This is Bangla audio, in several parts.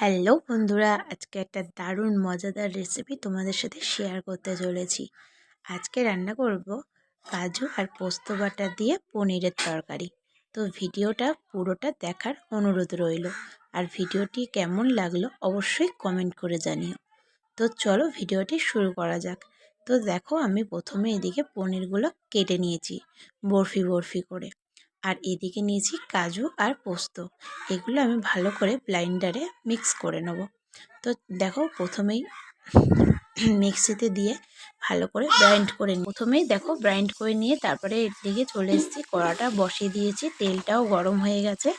হ্যালো বন্ধুরা, আজকে একটা দারুণ মজাদার রেসিপি তোমাদের সাথে শেয়ার করতে চলেছি। আজকে রান্না করব কাজু আর পোস্ত বাটা দিয়ে পনিরের তরকারি। তো ভিডিওটা পুরোটা দেখার অনুরোধ রইল। আর ভিডিওটি কেমন লাগল অবশ্যই কমেন্ট করে জানিও। তো চলো ভিডিওটি শুরু করা যাক। তো দেখো আমি প্রথমে এদিকে পনিরগুলো কেটে নিয়েছি, বরফি বরফি করে। আর এদিকে নিয়েছি কাজু আর পোস্ত। এগুলো আমি ভালো করে ব্লাইন্ডারে মিক্স করে নেব। তো দেখো প্রথমেই মিক্সিতে দিয়ে ভালো করে ব্রাইন্ড করে নিই। প্রথমেই দেখো ব্রাইন্ড করে নিয়ে তারপরে এদিকে চলে এসেছি, কড়াটা বসিয়ে দিয়েছি, তেলটাও গরম হয়ে গেছে।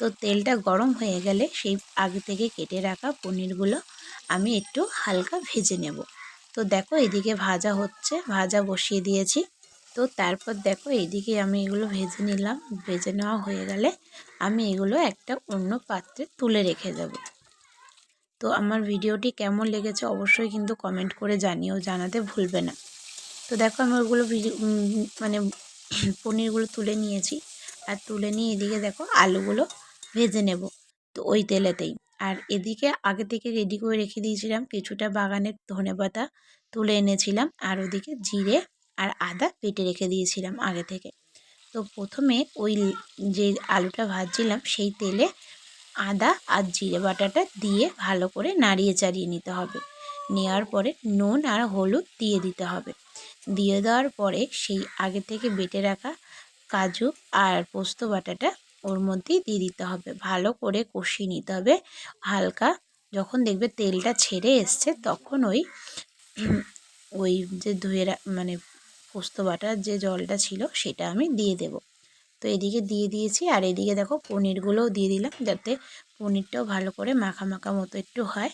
তো তেলটা গরম হয়ে গেলে সেই আগে থেকে কেটে রাখা পনিরগুলো আমি একটু হালকা ভেজে নেব। তো দেখো এদিকে ভাজা হচ্ছে, ভাজা বসিয়ে দিয়েছি। তো তারপর দেখো এইদিকে আমি এগুলো ভেজে নিলাম। ভেজে নেওয়া হয়ে গেলে আমি এগুলো একটা অন্য পাত্রে তুলে রেখে দেব। তো আমার ভিডিওটি কেমন লেগেছে অবশ্যই কিন্তু কমেন্ট করে জানিও, জানাতে ভুলবে না। তো দেখো আমি ওগুলো মানে পনিরগুলো তুলে নিয়েছি। আর তুলে নিয়ে এদিকে দেখো আলুগুলো ভেজে নেব তো ওই তেলেতেই। আর এদিকে আগে থেকে রেডি করে রেখে দিয়েছিলাম কিছুটা বাগানের ধনে পাতা তুলে এনেছিলাম। আর ওদিকে জিরে আর আদা পেটে রেখে দিয়েছিলাম আগে থেকে। তো প্রথমে ওই যে আলুটা ভাজছিলাম, সেই তেলে আদা আর জিরে বাটাটা দিয়ে ভালো করে নাড়িয়ে চাড়িয়ে নিতে হবে। নেওয়ার পরে নুন আর হলুদ দিয়ে দিতে হবে। দিয়ে দেওয়ার পরে সেই আগে থেকে বেটে রাখা কাজু আর পোস্ত বাটাটা ওর মধ্যেই দিয়ে দিতে হবে। ভালো করে কষিয়ে নিতে হবে। হালকা যখন দেখবে তেলটা ছেড়ে এসছে, তখন ওই ওই যে ধুয়ে মানে পোস্ত বাটার যে জলটা ছিল সেটা আমি দিয়ে দেব। তো এদিকে দিয়ে দিয়েছি আর এদিকে দেখো পনিরগুলোও দিয়ে দিলাম যাতে পনিরটাও ভালো করে মাখা মাখা মতো একটু হয়।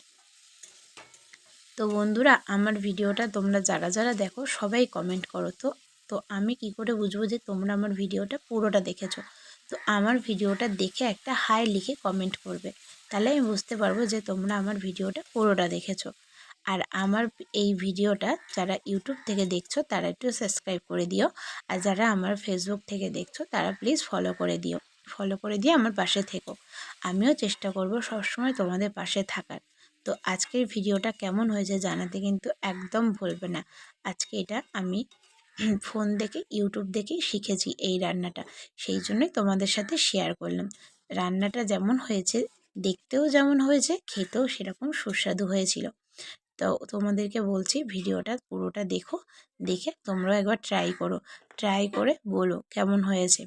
তো বন্ধুরা, আমার ভিডিওটা তোমরা যারা যারা দেখো সবাই কমেন্ট করো তো। তো আমি কি করে বুঝব যে তোমরা আমার ভিডিওটা পুরোটা দেখেছ? তো আমার ভিডিওটা দেখে একটা হাই লিখে কমেন্ট করবে। তাহলে আমি বুঝতে পারব যে তোমরা আমার ভিডিওটা পুরোটা দেখেছ। আর আমার এই ভিডিওটা যারা ইউটিউব থেকে দেখছ, তারা একটু সাবস্ক্রাইব করে দিও। আর যারা আমার ফেসবুক থেকে দেখছ, তারা প্লিজ ফলো করে দিও। ফলো করে দিয়ে আমার পাশে থেকো। আমিও চেষ্টা করব সবসময় তোমাদের পাশে থাকার। তো আজকের ভিডিওটা কেমন হয়েছে জানাতে কিন্তু একদম ভুলবে না। আজকে এটা আমি ফোন দেখে, ইউটিউব দেখেই শিখেছি এই রান্নাটা। সেই জন্যই তোমাদের সাথে শেয়ার করলাম। রান্নাটা যেমন হয়েছে, দেখতেও যেমন হয়েছে, খেতেও সেরকম সুস্বাদু হয়েছিল। তো তোমাদেরকে বলছি ভিডিওটা পুরোটা দেখো, দেখে তোমরাও একবার ট্রাই করো। ট্রাই করে বলো কেমন হয়েছে।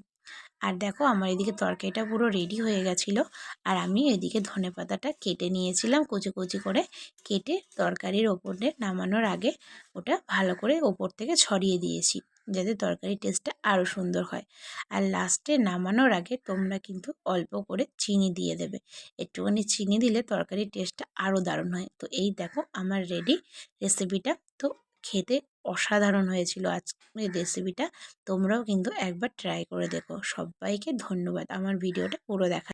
আর দেখো আমার এদিকে তরকারিটা পুরো রেডি হয়ে গেছিল। আর আমি এদিকে ধনে পাতাটা কেটে নিয়েছিলাম কুচি কুচি করে। কেটে তরকারির ওপরে নামানোর আগে ওটা ভালো করে ওপর থেকে ছড়িয়ে দিয়েছি। যাতে তরকারির টেস্টটা আরও সুন্দর হয়। আর লাস্টে নামানোর আগে তোমরা কিন্তু অল্প করে চিনি দিয়ে দেবে। একটুখানি চিনি দিলে তরকারির টেস্টটা আরও দারুণ হয়। তো এই দেখো আমার রেডি রেসিপিটা তো খেতে অসাধারণ হয়েছিল আজকের রেসিপিটা তোমরাও কিন্তু একবার ট্রাই করে দেখো। সবাইকে ধন্যবাদ। আমার ভিডিওটা পুরো দেখা